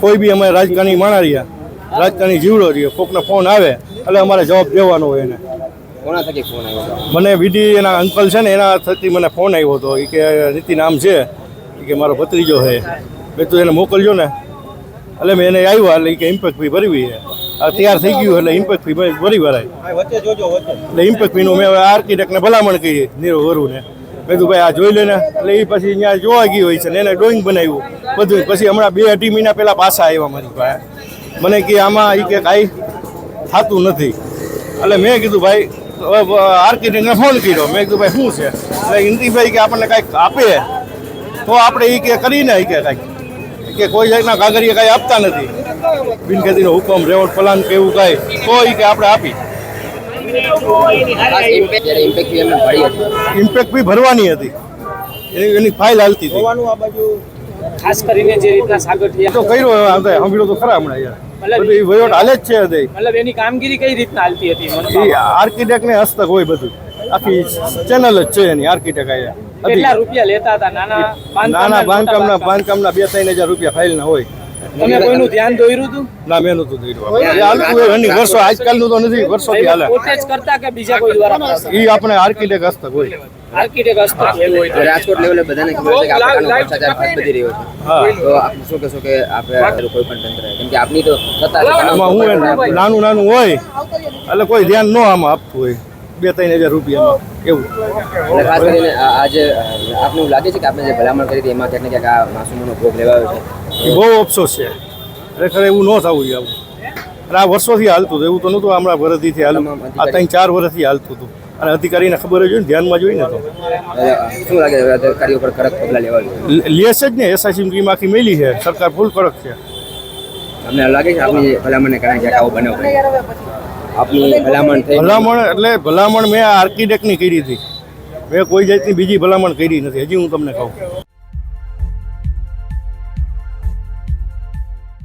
કોઈ બી અમે રાજકારણી માણા રહ્યા રાજકારણી જીવડો રહીએ કોકનો ફોન આવે એટલે અમારે જવાબ દેવાનો હોય એને. મને વિધિ એના અંકલ છે ને એના થકી મને ફોન આવ્યો હતો. એ કે નીતિ નામ છે. કે મારો ભત્રીજો છે. મેં તું એને મોકલજો ને. એટલે મેં એને આવ્યા એટલે કે ઇમ્પેક્ટ ફી ભરવી છે. આ તૈયાર થઈ ગયું એટલે ઇમ્પેક્ટ ફી ભરી ભરાય. એટલે ઇમ્પેક્ટ ફીનું મેં આર્કિટેક્ટને ભલામણ કરી નીરવ વરુને. મેં કીધું ભાઈ આ જોઈ લે ને. એટલે એ પછી અહીંયા જોવા ગયું હોય છે ને એને ડ્રોઈંગ બનાવ્યું. બધું પછી હમણાં બે અઢી મહિના પહેલાં પાછા આવ્યા મારી પાસે. મને કે આમાં એ કે કાંઈ થતું નથી. એટલે મેં કીધું ભાઈ આર્કિટેક્ટને ફોન કર્યો. મેં કીધું ભાઈ શું છે? એટલે ઇન્દ્રીભાઈ કે આપણને કાંઈક આપે. તો આપણે એ કે કરીને એ કે કાંઈક. કે કોઈ જાતના કાગરીએ કાંઈ આપતા નથી. બિનખેતીનો હુકમ રેવડ પ્લાન કે એવું કાંઈ તો એ કે આપણે આપી. ઇમ્પેક્ટ બી ભરવાની હતી. એની એની ફાઇલ હાલતી હતી. ખાસ કરીને જે રીતના સાગઠિયા તો કર્યો હવે સાંભળ્યો તો ખરા હમણાં યાર. મતલબ એ વહીવટ હાલે જ છે હૃદય મતલબ એની કામગીરી કઈ રીતના હાલતી હતી મને આર્કિટેક્ટ ને હસ્તક હોય બધું. આખી ચેનલ જ છે એની આર્કિટેક્ટ આયા કેટલા રૂપિયા લેતા હતા? નાના નાના બાંધકામના બાંધકામ બાંધકામના બે ત્રણ હજાર રૂપિયા ફાઇલના હોય. તમે કોઈનું ધ્યાન દોર્યું હતું? ના મેં નતું દોર્યું એ હાલતું હોય વર્ષો આજકાલનું તો નથી વર્ષોથી હાલે. પોતે જ કરતા કે બીજા કોઈ દ્વારા એ આપણે આર્કિટેક્ટ હસ્તક હોય. આર્કિટેક્ટ હસ્તક હોય રાજકોટ લેવલે બધાને ખબર છે કે આ ભ્રષ્ટાચાર હાથ બધી રહ્યો છે. તો આપ શું કહેશો કે આપણે કોઈ પણ તંત્ર કેમ કે આપની તો સત્તા આમાં હું નાનું નાનું હોય એટલે કોઈ ધ્યાન ન આમાં આપતું હોય. બે ત્રણ હજાર રૂપિયામાં. એવું. અને ખાસ કરીને આજે આપને એવું લાગે છે કે આપણે જે ભલામણ કરી હતી એમાં ક્યાંક ને ક્યાંક આ માસૂમોનો ભોગ લેવાયો છે? એ બહુ અફસોસ છે. ખરેખર એવું ન થવું જોઈએ આવું. અને આ વર્ષોથી હાલતું હતું એવું તો નહોતું હમણાં વર્ષથી હાલતું આ ત્રણ ચાર વર્ષથી હાલતું હતું. અને અધિકારીને ખબર હોય ને ધ્યાનમાં જોઈને તો. શું લાગે છે અધિકારીઓ પર કડક પગલાં લેવા લેશે જ ને એસઆઈસી આખી મેલી છે સરકાર ફૂલ કડક છે. અમને લાગે છે આપની ભલામણને કારણે ક્યાંક આવો બનાવ. આપની ભલામણ થઈ ભલામણ એટલે ભલામણ મેં આર્કિટેક્ટની કરી હતી. મેં કોઈ જાતની બીજી ભલામણ કરી નથી હજી હું તમને કહું.